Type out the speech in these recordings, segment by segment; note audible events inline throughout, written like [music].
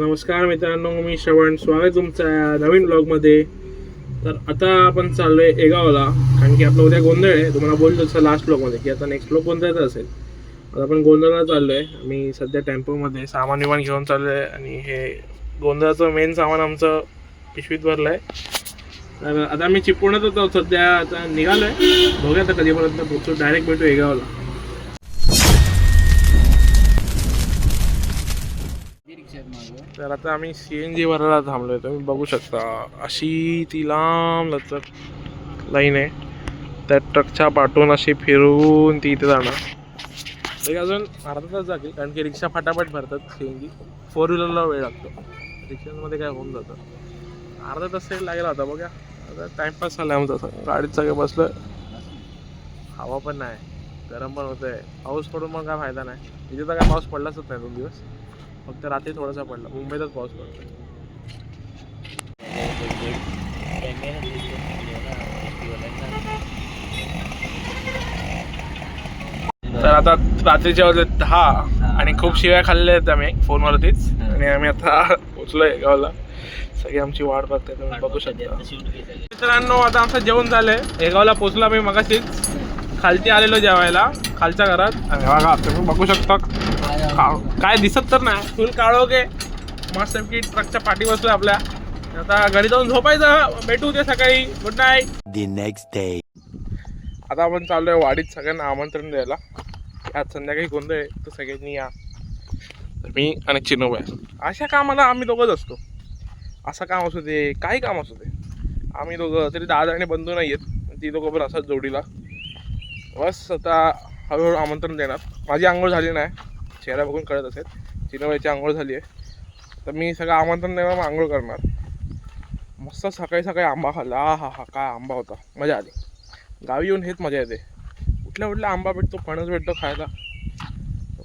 नमस्कार मित्रांनो मी श्रवण. स्वागत तुमचं या नवीन ब्लॉगमध्ये तर आता आपण चाललो आहे एगावला कारण की आपलं उद्या गोंधळ आहे. तुम्हाला बोलतो तसं लास्ट ब्लॉगमध्ये की आता नेक्स्ट ब्लॉग गोंधळचा असेल? आता आपण गोंधळला चाललो आहे आम्ही सध्या टेम्पोमध्ये सामान विमान घेऊन चाललो आहे आणि हे गोंधळाचं मेन सामान आमचं पिशवीत भरलं आहे तर आता आम्ही चिपवण्यात होतो सध्या. आता निघालो आहे बघूया आता कधीपर्यंत पोचू डायरेक्ट भेटू एगावला. तर आता आम्ही सी एन जी भरायला आहे. तुम्ही बघू शकता अशी ती लांब लचक लाईन आहे. त्या ट्रकच्या पाठून अशी फिरून ती इथे जाणार. तरी अजून अर्धा तास जातील कारण की रिक्षा फटाफट भरतात सी एन जी फोर व्हीलरला वेळ लागतो. रिक्षांमध्ये काय होऊन जातं. अर्धा तास तरी लागला होता बघा. आता टाईमपास झाला आमचा. गाडीत सगळं बसलं. हवा पण नाही. गरम पण होतं आहे पाऊस पडून मग काय फायदा नाही. इथे तर काय पाऊस पडलाच नाही दोन दिवस. फक्त रात्री थोडासा पडला. मुंबईतच पाऊस पडतो तर आता रात्रीचे वाजले दहा आणि खूप शिव्या खाल्ल्या आहेत आम्ही फोनवरतीच. आणि आम्ही आता पोचलोय गावाला. सगळी आमची वाट बघते तुम्ही बघू शकता. मित्रांनो आता आमचं जेवण झालंय. गावला पोचलो आम्ही मगाशीच. खालती आलेलो जेवायला खालच्या घरात. आणि बघा तुम्ही बघू शकता. काळ- काय दिसत तर नाही. फुल काळोखे मस्त की ट्रकच्या पाठी बसलोय आपल्या. आता घरी जाऊन झोपायचं. भेटू उद्या सकाळी. Good night the next day. आता आपण चाललोय वाडीत सगळ्यांना आमंत्रण द्यायला. आज संध्याकाळी गोंधळ आहे? तर सगळ्यांनी या. मी आणि चिनोबाई अशा कामाला आम्ही दोघंच असतो. असं काम असू दे काही काम असू दे. आम्ही दोघं तरी दादा आणि बंधू नाही आहेत. ती दोघं पण असतात जोडीला. बस आता हळूहळू आमंत्रण देणार. माझी आंघोळ झाली नाही. चेहरा बघून कळत असेल. चिनोबाईची आंघोळ झाली आहे. तर मी सगळं आमंत्रण देणार मग आंघोळ करणार. मस्त सकाळी सकाळी आंबा खाल्ला. हा हा हा काय आंबा होता. मजा आली. गावी येऊन हेच मजा येते. कुठल्या कुठल्या आंबा भेटतो फणस भेटतो खायला.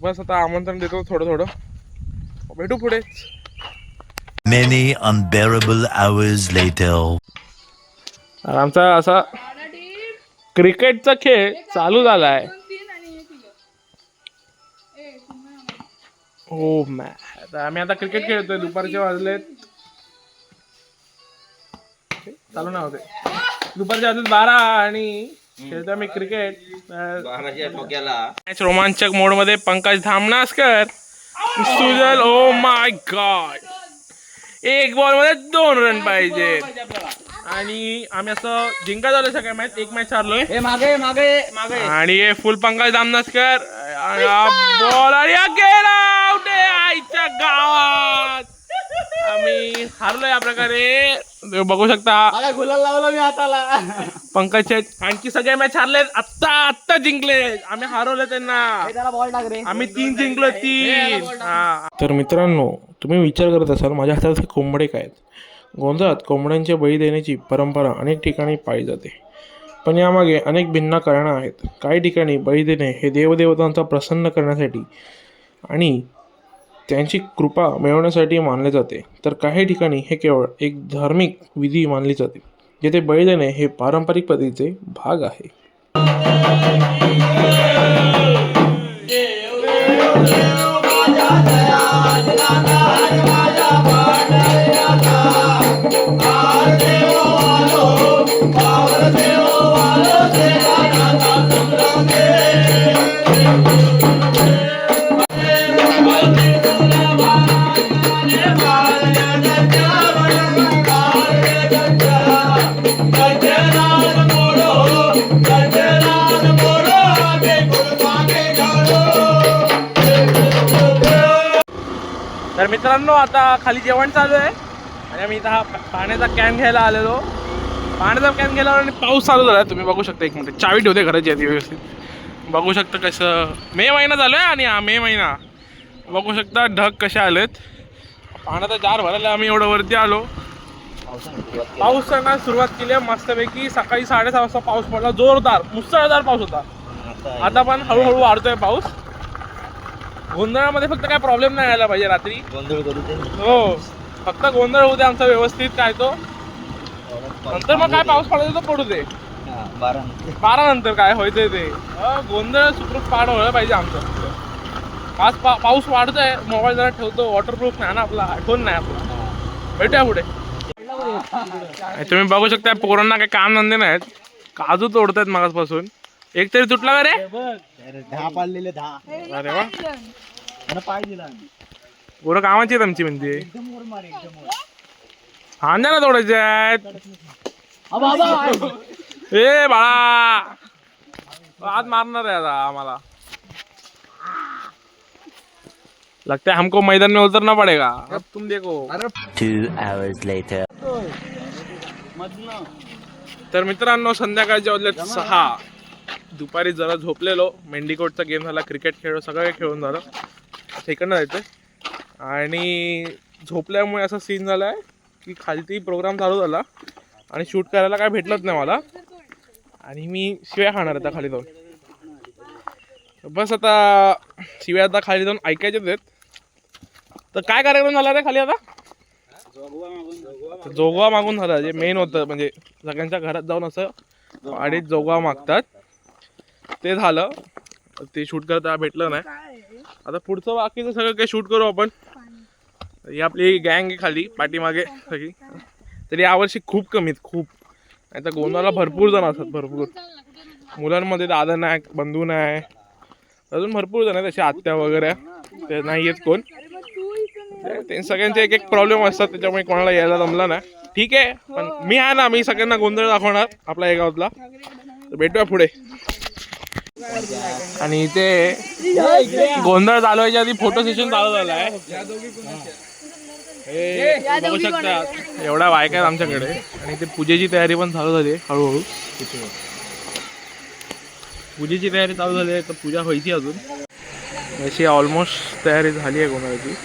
बस आता आमंत्रण देतो थोडं थोडं. भेटू पुढेच Many unbearable hours later. आणि आमचा असा क्रिकेटचा खेळ चालू झाला आहे हो मॅ. आता आम्ही आता क्रिकेट खेळतोय दुपारचे वाजलेत. चालू ना होते. दुपारचे वाजलेत बारा आणि खेळतोय आम्ही क्रिकेट. मॅच रोमांचक मोडमध्ये Pankaj धामनासकर Sujal oh my god एक बॉलमध्ये दोन रन पाहिजे. आणि आम्ही असं जिंका झालं सगळ्या मॅच एक मॅच हारलोय. ए मागे मागे मागे. आणि हे फुल पंकज दामनासकर बॉल आणि गेला आईच्या गावात. आम्ही हारलो या प्रकारे. तुम्ही बघू शकता. मागे गुलाल लावला मी हाताला. पंकज शेट आणखी सगळे मॅच हारले आत्ता आत्ता जिंकले. आम्ही हरवले त्यांना. ए, त्याला बॉल टाक रे. आम्ही तीन जिंकलो तीन. तर मित्रांनो तुम्ही विचार करत असाल माझ्या हातात हे कोंबडे काय आहेत? गोंधळात कोंबड्यांचे बळी देण्याची परंपरा अनेक ठिकाणी पाळली जाते. पण यामागे अनेक भिन्न कारणं आहेत. काही ठिकाणी बळी देणे हे देवदेवतांचा प्रसन्न करण्यासाठी आणि त्यांची कृपा मिळवण्यासाठी मानले जाते. तर काही ठिकाणी हे केवळ एक धार्मिक विधी मानली जाते जेथे बळी देणे हे पारंपरिक पद्धतीचे भाग आहे. तर मित्रांनो आता खाली जेवण चालू आहे. आणि आम्ही इथं हा पाण्याचा कॅन घ्यायला आलेलो. पाण्याचा कॅन घ्यायला आणि पाऊस चालू झाला. तुम्ही बघू शकता एक मिनिट. चावी ठेवते घराची आधी व्यवस्थित. बघू शकता कसं मे महिना चालू आहे आणि हा मे महिना. बघू शकता ढग कसे आलेत. पाण्याचा जार भरायला आम्ही एवढं वरती आलो. पाऊस पावसानं सुरुवात केली आहे मस्तपैकी. सकाळी साडेसहा वाजता पाऊस पडला. जोरदार मुसळधार पाऊस होता. आता पण हळूहळू वाढतोय पाऊस. गोंधळामध्ये फक्त काय प्रॉब्लेम नाही यायला पाहिजे रात्री. गोंधळ करू दे. हो फक्त गोंधळ होऊ दे आमचा व्यवस्थित काय तो. नंतर मग काय पाऊस पडायचा तो पडू दे. बारा बारा नंतर काय व्हायचंय ते. अं, गोंधळ सुखरूप पार व्हायला पाहिजे आमचं. आज पा पाऊस वाढतोय मोबाईल जरा ठेवतो वॉटरप्रूफ नाही ना आपला आठवण नाही आपला. भेटूया पुढे. तुम्ही बघू शकता पोरांना काही काम धंदे नाहीत. काजू तोडतायत मागासपासून. एक तरी तुटला का रे? दहा पाडलेले दहा. अरे वा. आणि पाय दिला पोरं कामाची आहेत आमची म्हणजे एकदम वर मार एकदम वर. फांद्या ना हा बाबा ए बाळा. आज मारणार आहे आता आम्हाला. लगता है हमको मैदान में उतरना पड़ेगा. अब तुम देखो. Two hours later. मधनं तर मित्रांनो संध्याकाळचे वाजलेत सहा. दुपारी जरा झोपलेलो. मेंडिकोटचा गेम झाला क्रिकेट खेळलो सगळं काही खेळून झालं. सेकंड येते आणि झोपल्यामुळे असा सीन झाला आहे की खालती प्रोग्राम चालू झाला आणि शूट करायला काय भेटलंच नाही मला. आणि मी शिव्या खाणार आता खाली जाऊन. बस आता शिव्या आता खाली जाऊन ऐकायचेच आहेत. तर काय कार्यक्रम झाला रे खाली आता? जोगवा मागून झाला. जे मेन होतं म्हणजे सगळ्यांच्या घरात जाऊन असं अडीच जोगवा मागतात. ते झालं. ते शूट करता भेटलं नाही. आता पुढचं बाकीचं सगळं काही शूट करू आपण. ही आपली गँग आहे खाली पाठीमागे सगळी. तरी यावर्षी खूप कमीत खूप. नाही तर गोंधळाला भरपूर जण असतात भरपूर. मुलांमध्ये दादा नाही बंधू नाही. अजून भरपूर जण आहेत तसे आत्या वगैरे. ते नाही आहेत कोण. ते- सगळ्यांचे एक एक प्रॉब्लेम असतात त्याच्यामुळे कोणाला यायला जमला नाही. ठीक आहे पण मी आहे ना मी सगळ्यांना गोंधळ दाखवणार आपल्या एका गावातला. तर भेटूया पुढे. आणि इथे गोंधळ चालवायच्या आधी फोटो सेशन चालू झाला आहे. बघू शकता एवढ्या बायका आहेत आमच्याकडे. आणि ते पूजेची तयारी पण चालू झाली आहे हळूहळू. पूजेची तयारी चालू झाली आहे तर पूजा व्हायची अजून. अशी ऑलमोस्ट तयारी झाली आहे गोंधळाची.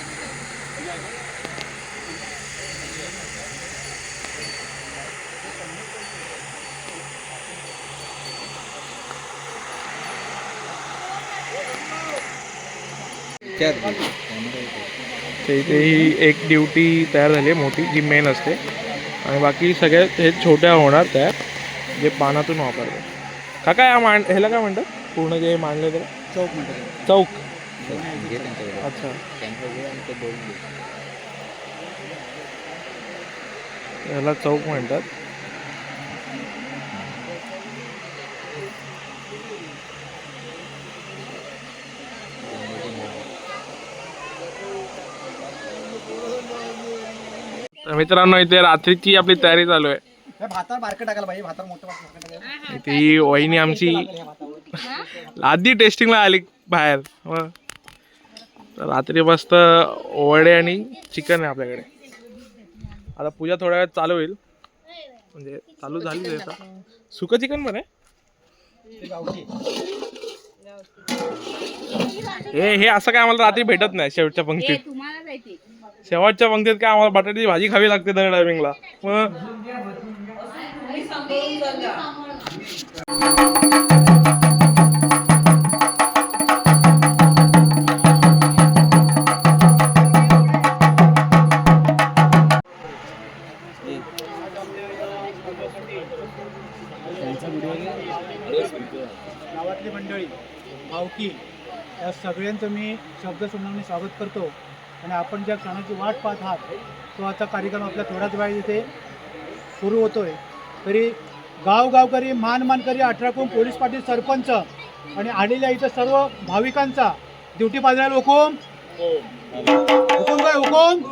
तर इथे ही एक ड्युटी तयार झाली आहे मोठी जी मेन असते. आणि बाकी सगळे हे छोट्या होणार तयार जे पानातून वापरतात. काका या मांड ह्याला काय म्हणतात? पूर्ण जे मांडले तर चौक म्हणतात. चौक. अच्छा. याला चौक म्हणतात. तर मित्रांनो इथे रात्रीची आपली तयारी चालू आहे. हे भातावर बारकं टाकायला पाहिजे भातावर मोठं बारकं टाकायला इथे ही वहिनी आमची. आधी टेस्टिंगला आली बाहेर. मग तर रात्री मस्त वडे आणि चिकन आहे आपल्याकडे. आता पूजा थोड्या वेळात चालू होईल. म्हणजे चालू झाली आता. सुकं चिकन पण आहे? ते गावठी. हे हे असं काय आम्हाला रात्री भेटत नाही शेवटच्या पंक्तीत. तुम्हाला जायची शेवटच्या पंक्तीत काय आम्हाला बटाट्याची भाजी खावी लागते दर टायमिंगला मग गावातली मंडळी भावकी या सगळ्यांचं मी शब्द सुनावणी स्वागत करतो. आणि आपण ज्या क्षणाची वाट पाहत आहात तो आता कार्यक्रम आपल्या थोड्याच वेळ इथे सुरू होतोय. तरी गावगावकरी मान मानकरी अठराकून पोलीस पाटील सरपंच आणि आलेल्या इथं सर्व भाविकांचा ड्युटी पाजणारा हुकूम? हुकूम काय? हुकूम?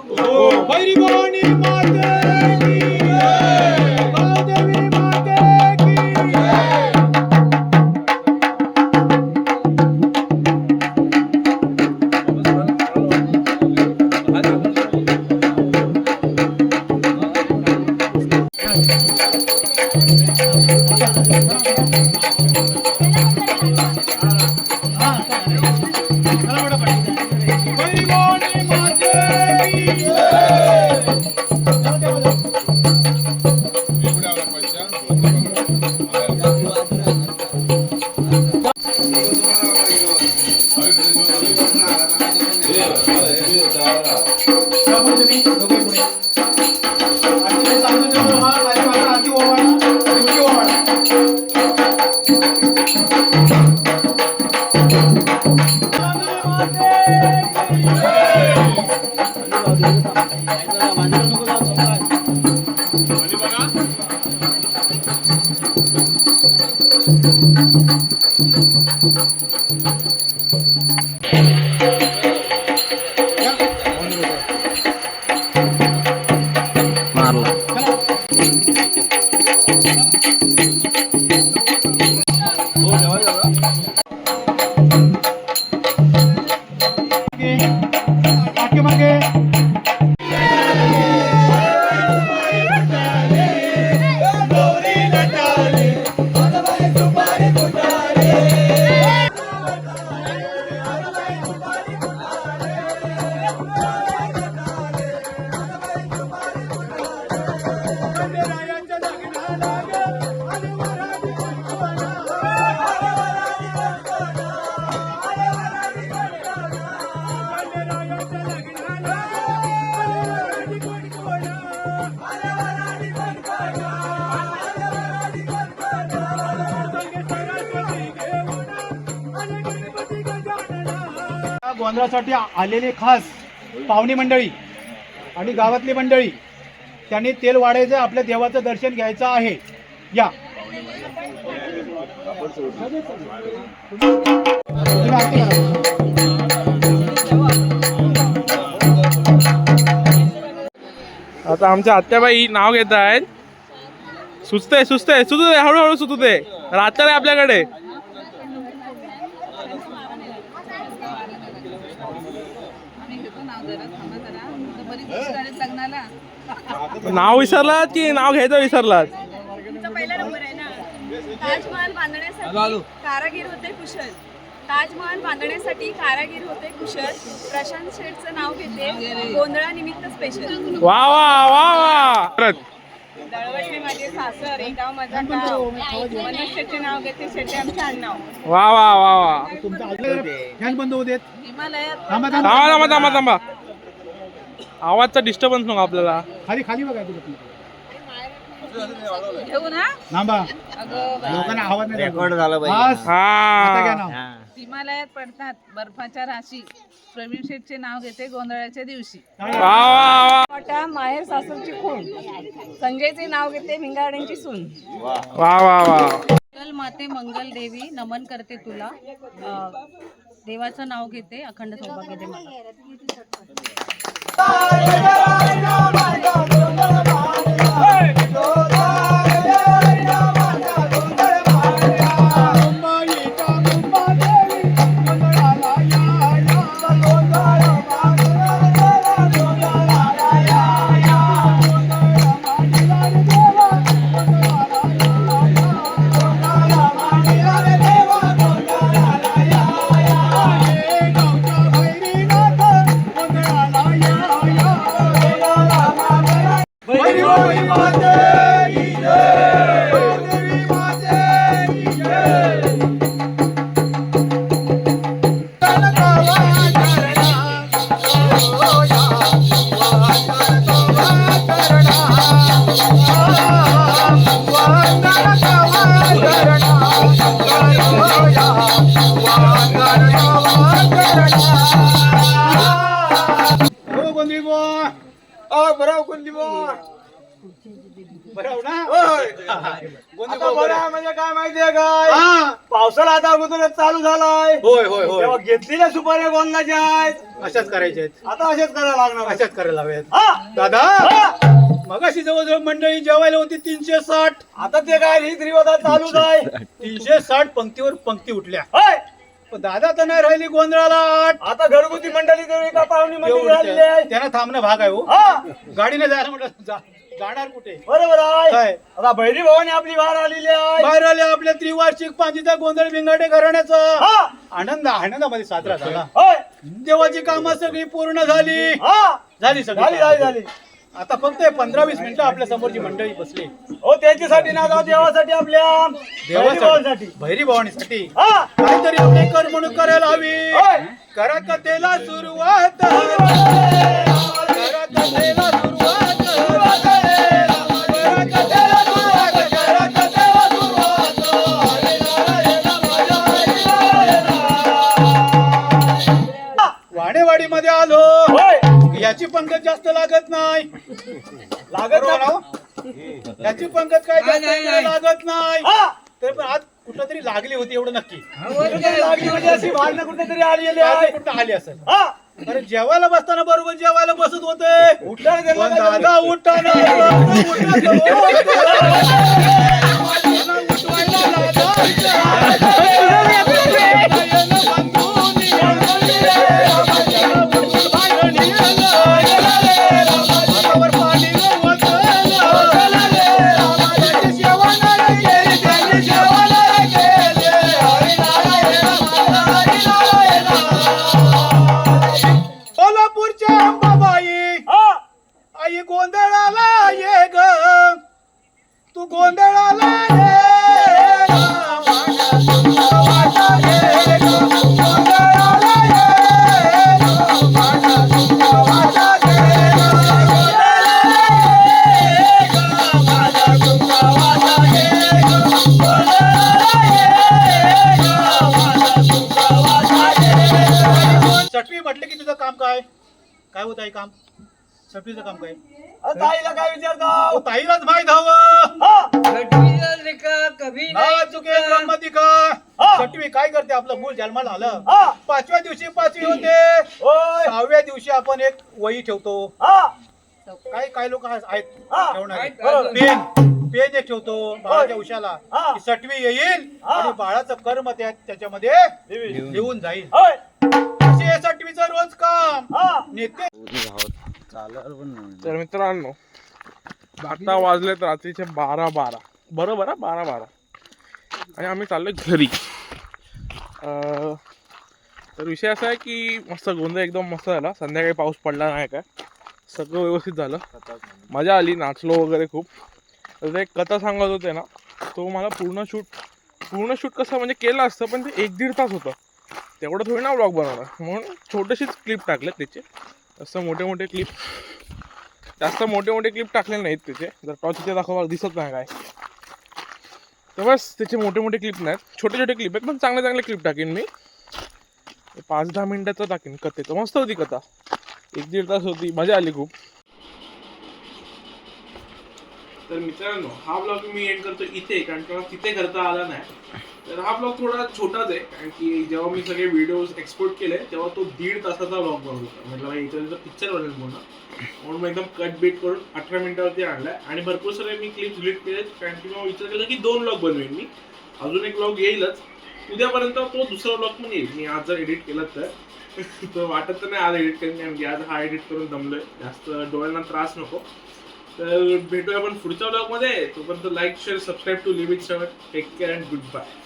या आलेले खास पाहुणी मंडळी आणि गावातली मंडळी त्यांनी तेल वाढायचं आपल्या देवाचं दर्शन घ्यायचं आहे. या. आता आमच्या आत्याबाई नाव घेत आहेत. सुचते सुचते सुचू दे हळूहळू सुचू दे. रात्र आहे आपल्याकडे आम्ही घेतो नाव जरा थांबा जरा तर बरीच दिवस झालीत लग्नाला नाव विसरलात की नाव घ्यायचं विसरलात? तुमचा पहिला नंबर आहे ना? ताजमहाल बांधण्यासाठी कारागीर होते कुशल. ताजमहाल बांधण्यासाठी कारागीर होते कुशल. प्रशांत शेठचं नाव घेते. गोंधळानिमित्त स्पेशल वा वा वा वा. परत. दळवटे माझे सासर एक गाव माझा गाव. मनोज नाव घेते. शेट्टे आमचे आडनाव. वा वा वा वा. बंद हिमालयात. थांबा. थांबा थांबा थांबा थांबा. आवाजचा डिस्टर्बन्स नको आपल्याला. खाली खाली बघा तुला घेऊ ना? थांबा. अगं बाई. लोकांना आवाज नाही रेकॉर्ड झाला झालं पाहिजे. आता घ्या हा. नाव हिमालयात पडतात बर्फाच्या राशी. प्रवीण शेठचे नाव घेते गोंधळाच्या दिवशी. वा वा वा. मोठा माहेर सासरची खून. संजयचे नाव घेते भिंगाड्यांची सून. वा. वा वा मंगल माते मंगल देवी नमन करते तुला. अ, देवाचं नाव घेते अखंड सौभाग्य दे मला हो बरोबर कोणती बुवा? बरं ना? आता बरं म्हणजे काय माहितीये काय? हा. पावसाळा आता अगोदरच चालू झालाय. होय होय होय. तेव्हा घेतलेल्या सुपाऱ्या गोंदाच्या आहेत. अशाच करायच्या आहेत. आता असेच करायला लागणार आहेत. अशाच करायला हव्यात हा. दादा मगाशी जवळजवळ मंडळी जेवायला होती तीनशे साठ. आता ते काय रीत रिवाजात चालूच आहे. तीनशे साठ पंक्तीवर पंक्ती उठल्या. होय. पण दादा तर नाही राहिली गोंधळाला आठ. आता घरगुती मंडळी तेवढी एका पाहुणी झालेली आहे. आहे. त्यांना थांबणं भाग आहे हो. हा. गाडीने जायला म्हटलं जा- जाणार कुठे? बरोबर आहे. काय? आता भैरी भवानी आपली वार आलेली आहे. बाहेर आले आपल्या त्रिवार्षिक पांचीचा गोंधळ बिंगाडे घराण्याचा हा. आनंद आनंदामध्ये साजरा झाला. होय. देवाची कामं सगळी पूर्ण झाली. हा. झाली झाली सगळी झाली झाली. आता फक्त पंधरा वीस मिनिटं आपल्या समोरची मंडळी बसली. हो त्याच्यासाठी ना जाऊ देवासाठी आपल्या. भैरी भावासाठी. भैरी भवानीसाठी काहीतरी आपले कर म्हणून करायला हवी. करा कथेला सुरुवात. लागत नाही. तर पण आज कुठं तरी लागली होती एवढं नक्की. लागली म्हणजे अशी भांडणं कुठेतरी आलेली आहे. कुठं आली असेल? हा. अरे जेवायला बसताना बरोबर जेवायला बसत होते. उठायला गेलं [laughs] चटवीचं काम काय? अ, ताईला काय विचारतो? अहो, ताईलाच माहीत हवं. हा. ना चुके चटवी काय करते आपलं मूल जन्माला आलं? हा. पाचव्या दिवशी पाचवी होते. होय. सहाव्या दिवशी आपण एक वही ठेवतो. हा. काही काही लोक आहेत हा. ठेवणारे. बरोबर. पेन पेन एक ठेवतो बाळाच्या उशाला. हा. की सटवी येईल हा. आणि बाळाचं कर्म त्या त्याच्यामध्ये. लिहून जाईल. होय. असे हे सटवीचं रोज काम. हा. नेते तर मित्रांनो आता वाजलेत रात्रीचे बारा बारा. बरोबर बारा बारा. आणि आम्ही चाललो घरी. तर विषय असा आहे की मस्त गोंधळ एकदम मस्त झाला. संध्याकाळी पाऊस पडला नाही काय? सगळं व्यवस्थित झालं. मजा आली नाचलो वगैरे खूप. तर ते एक कथा सांगत होते ना तो मला पूर्ण शूट पूर्ण शूट कसं म्हणजे केलं असतं पण ते एक दीड तास होतं. तेवढं थोडी ना ब्लॉग बनवणार. म्हणून छोटीशीच क्लिप टाकले त्याचे. असं मोठे मोठे क्लिप जास्त मोठे मोठे क्लिप टाकले नाहीत त्याचे. जर टॉच इथे दाखवा दिसत नाही काय. तर बस त्याचे मोठे मोठे क्लिप नाहीत. छोटे छोटे क्लिप आहेत पण चांगले चांगले क्लिप टाकेन मी. पाच दहा मिनटाचं टाकेन कथेचं. मस्त होती कथा. एक दीड तास होती. मजा आली खूप. तर मित्रांनो हा ब्लॉग मी एंड करतो इथे कारण की तिथे करता आला नाही. तर हा ब्लॉग थोडा छोटाच आहे कारण की जेव्हा मी सगळे व्हिडिओज एक्सपोर्ट केले तेव्हा तो दीड तासाचा ब्लॉग बनवला होता. म्हटलं भाई इथं पिक्चर बनेल पूर्ण. म्हणून मी एकदम कट बीट करून अठरा मिनिटावरती आणलाय. आणि भरपूर सगळे मी क्लिप डिलीट केले कारण की मग विचार केला की दोन ब्लॉग बनवेन मी. अजून एक ब्लॉग येईलच. उद्यापर्यंत तो दुसरा ब्लॉग पण येईल. मी आज जर एडिट केला तर. [laughs] तो वाटत तर नाही आज एडिट करेन कारण की आज हा एडिट करून दमलोय. जास्त डोळ्यांना त्रास नको. तर भेटूया आपण पुढच्या ब्लॉगमध्ये तोपर्यंत like share subscribe to limit seven take care and good bye